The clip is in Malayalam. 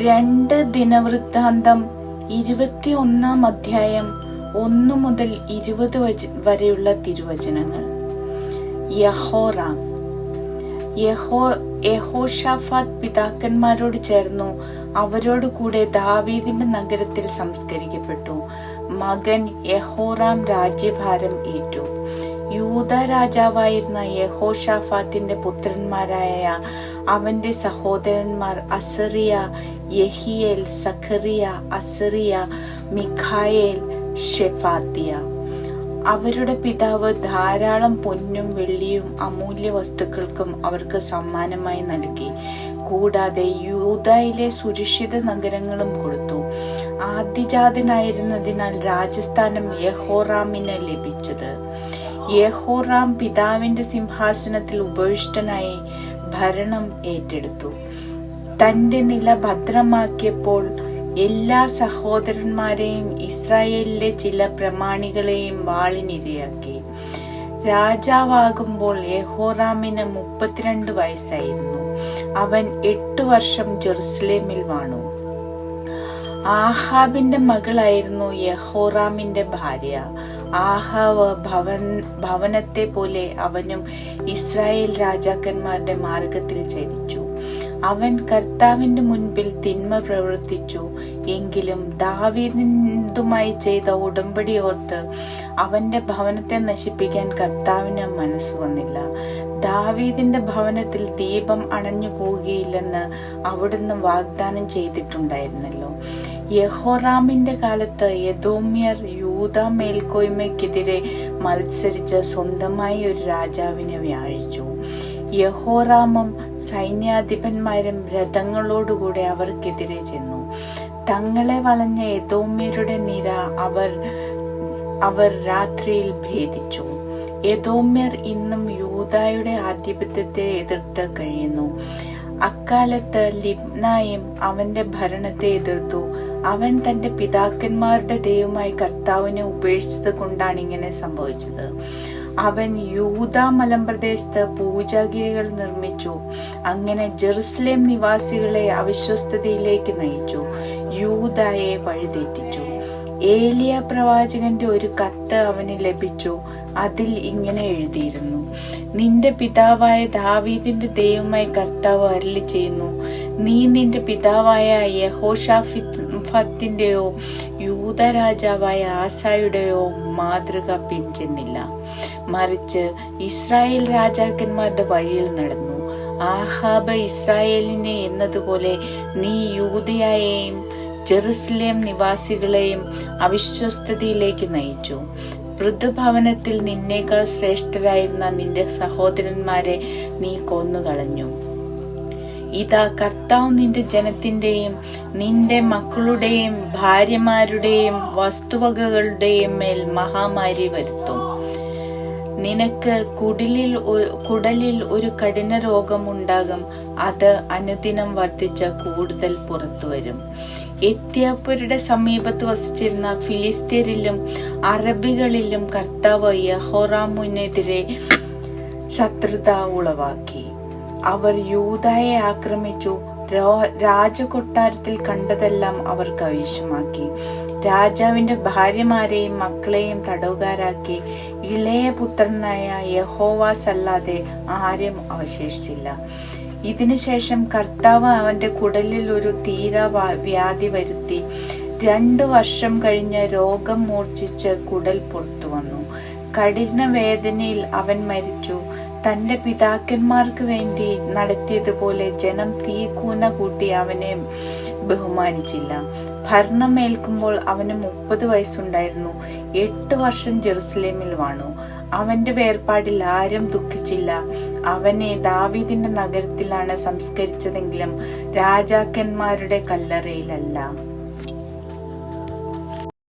രണ്ട് ദിനവൃത്താന്തം ഇരുപത്തി ഒന്നാം അധ്യായം ഒന്നു മുതൽ ഇരുപത് വരെയുള്ള തിരുവചനങ്ങൾ. യഹോറാം. യഹോ യഹോഷാഫാത്ത് പിതാക്കന്മാരോട് ചേർന്നു അവരോട് കൂടെ ദാവീദിന്റെ നഗരത്തിൽ സംസ്കരിക്കപ്പെട്ടു. മകൻ യഹോറാം രാജ്യഭാരം ഏറ്റു. യൂത രാജാവായിരുന്ന യഹോഷാഫാത്തിന്റെ പുത്രന്മാരായ അവന്റെ സഹോദരന്മാർ Azariah Jehiel Zechariah Azariah Michael Shephatiah അവരുടെ പിതാവ് ധാരാളം പൊന്നും വെള്ളിയും അമൂല്യ വസ്തുക്കൾക്കും അവർക്ക് സമ്മാനമായി നൽകി. കൂടാതെ യൂതയിലെ സുരക്ഷിത നഗരങ്ങളും കൊടുത്തു. ആദ്യജാതനായിരുന്നതിനാൽ രാജസ്ഥാനം യഹോറാമിന് ലഭിച്ചത്. യഹോറാം പിതാവിന്റെ സിംഹാസനത്തിൽ ഉപവിഷ്ടനായി ഭരണം ഏറ്റെടുത്തു. തന്റെ നില ഭദ്രമാക്കിയപ്പോൾ എല്ലാ സഹോദരന്മാരെയും ഇസ്രായേലിലെ ചില പ്രമാണികളെയും വാളിനിരയാക്കി. രാജാവാകുമ്പോൾ യഹോറാമിന് മുപ്പത്തിരണ്ട് വയസ്സായിരുന്നു. അവൻ എട്ടു വർഷം ജെറുസലേമിൽ വാണു. ആഹാബിന്റെ മകളായിരുന്നു യഹോറാമിന്റെ ഭാര്യ. ആഹാവ് ഭവൻ ഭവനത്തെ പോലെ അവനും ഇസ്രായേൽ രാജാക്കന്മാരുടെ മാർഗത്തിൽ ചരിച്ചു അവൻ കർത്താവിന്റെ മുൻപിൽ തിന്മ പ്രവർത്തിച്ചു. എങ്കിലും ദാവീദിന്തുമായി ചെയ്ത ഉടമ്പടി ഓർത്ത് അവന്റെ ഭവനത്തെ നശിപ്പിക്കാൻ കർത്താവിന് മനസ്സു വന്നില്ല. ദാവീദിന്റെ ഭവനത്തിൽ ദീപം അണഞ്ഞു പോവുകയില്ലെന്ന് അവിടുന്ന് വാഗ്ദാനം ചെയ്തിട്ടുണ്ടായിരുന്നല്ലോ. യഹോറാമിന്റെ കാലത്ത് യദോമ്യർ യൂത മേൽക്കോയ്മയ്ക്കെതിരെ മത്സരിച്ച സ്വന്തമായി ഒരു രാജാവിനെ വ്യാഴിച്ചു. യഹോറാമും സൈന്യാധിപന്മാരും രഥങ്ങളോടുകൂടെ അവർക്കെതിരെ ചെന്നു. തങ്ങളെ വളഞ്ഞ യദോമ്യരുടെ നിര അവർ അവർ രാത്രിയിൽ ഭേദിച്ചു. യദോമ്യർ ഇന്നും യൂതായുടെ ആധിപത്യത്തെ എതിർത്ത് കഴിയുന്നു. അക്കാലത്ത് ലിബ്നായും അവന്റെ ഭരണത്തെ എതിർത്തു. അവൻ തന്റെ പിതാക്കന്മാരുടെ ദൈവമായി കർത്താവിനെ ഉപേക്ഷിച്ചത് കൊണ്ടാണ് ഇങ്ങനെ സംഭവിച്ചത്. അവൻ യൂത മലമ്പ്രദേശത്ത് പൂജാഗിരികൾ നിർമ്മിച്ചു. അങ്ങനെ ജെറുസലേം നിവാസികളെ അവിശ്വസ്തതയിലേക്ക് നയിച്ചു. യൂതയെ വഴിതെറ്റിച്ചു. ഏലിയ പ്രവാചകന്റെ ഒരു കത്ത് അവന് ലഭിച്ചു. അതിൽ ഇങ്ങനെ എഴുതിയിരുന്നു. നിന്റെ പിതാവായ ദാവീദിന്റെ ദൈവമായി കർത്താവ് അരളി ചെയ്യുന്നു നീ നിന്റെ പിതാവായ യഹോഷാഫിഫത്തിന്റെയോ യൂതരാജാവായ ആശായുടെയോ മാതൃക പിൻചെന്നില്ല. മറിച്ച് ഇസ്രായേൽ രാജാക്കന്മാരുടെ വഴിയിൽ നടന്നു. ആഹാബ് ഇസ്രായേലിനെ എന്നതുപോലെ നീ യൂതയായെയും ജെറുസലേം നിവാസികളെയും അവിശ്വസ്തതയിലേക്ക് നയിച്ചു. വൃദ്ധഭവനത്തിൽ നിന്നേക്കാൾ ശ്രേഷ്ഠരായിരുന്ന നിന്റെ സഹോദരന്മാരെ നീ കൊന്നുകളഞ്ഞു. ഇതാ കർത്താവ് നിന്റെ ജനത്തിന്റെയും നിന്റെ മക്കളുടെയും ഭാര്യമാരുടെയും വസ്തുവകകളുടെയും മേൽ മഹാമാരി വരുത്തും. നിനക്ക് കുടിലിൽ കുടലിൽ ഒരു കഠിന രോഗമുണ്ടാകും അത് അനുദിനം വർദ്ധിച്ച കൂടുതൽ പുറത്തു വരും എത്യോപ്യരുടെ സമീപത്ത് വസിച്ചിരുന്ന ഫിലിസ്തീനിലും അറബികളിലും കർത്താവ് യഹോറാമുനെതിരെ ശത്രുത ഉളവാക്കി. അവർ യൂതായെ ആക്രമിച്ചു. രാജകൊട്ടാരത്തിൽ കണ്ടതെല്ലാം അവർ കൈവശമാക്കി. രാജാവിന്റെ ഭാര്യമാരെയും മക്കളെയും തടവുകാരാക്കി. ഇളയ പുത്രനായ യഹോവാസ് അല്ലാതെ ആരും അവശേഷിച്ചില്ല. ഇതിനുശേഷം കർത്താവ് അവന്റെ കുടലിൽ ഒരു തീര വ്യാധി വരുത്തി. രണ്ടു വർഷം കഴിഞ്ഞ് രോഗം മൂർച്ഛിച്ച് കുടൽ പുറത്തു വന്നു. കഠിന വേദനയിൽ അവൻ മരിച്ചു. തന്റെ പിതാക്കന്മാർക്ക് വേണ്ടി നടത്തിയതുപോലെ ജനം തീക്കൂന കൂട്ടി അവനെ ബഹുമാനിച്ചില്ല. ഭരണമേൽക്കുമ്പോൾ അവന് മുപ്പത് വയസ്സുണ്ടായിരുന്നു. എട്ട് വർഷം ജെറുസലേമിൽ വാണു. അവന്റെ വേർപാടിൽ ആരും ദുഃഖിച്ചില്ല. അവനെ ദാവീദിന്റെ നഗരത്തിലാണ് സംസ്കരിച്ചതെങ്കിലും രാജാക്കന്മാരുടെ കല്ലറയിലല്ല.